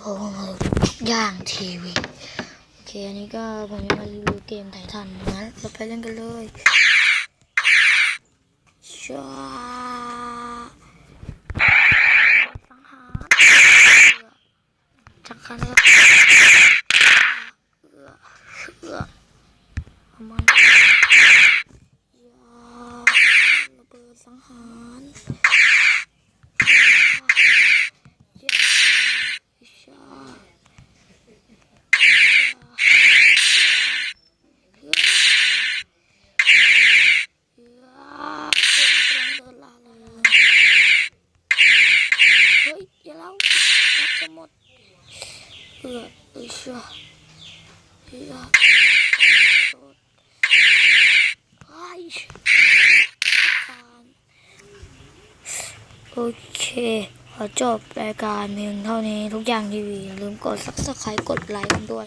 โอ้ทุกอย่างทีวี โอเค อันนี้ก็ผมจะมารีวิวเกมไททันงั้นเราไปเล่นกันเลยชาสังหารจักรเลยเอือเอือเอามันยาระเบิดสังหารยาชา้ยอย่าเล่าจะหมดเอือเอือเชื่อเอือโดดไอ้โอเคขอจบรายการเพียงเท่านี้ทุกอย่างทีวีอย่าลืมกด subscribe กดไลค์กันด้วย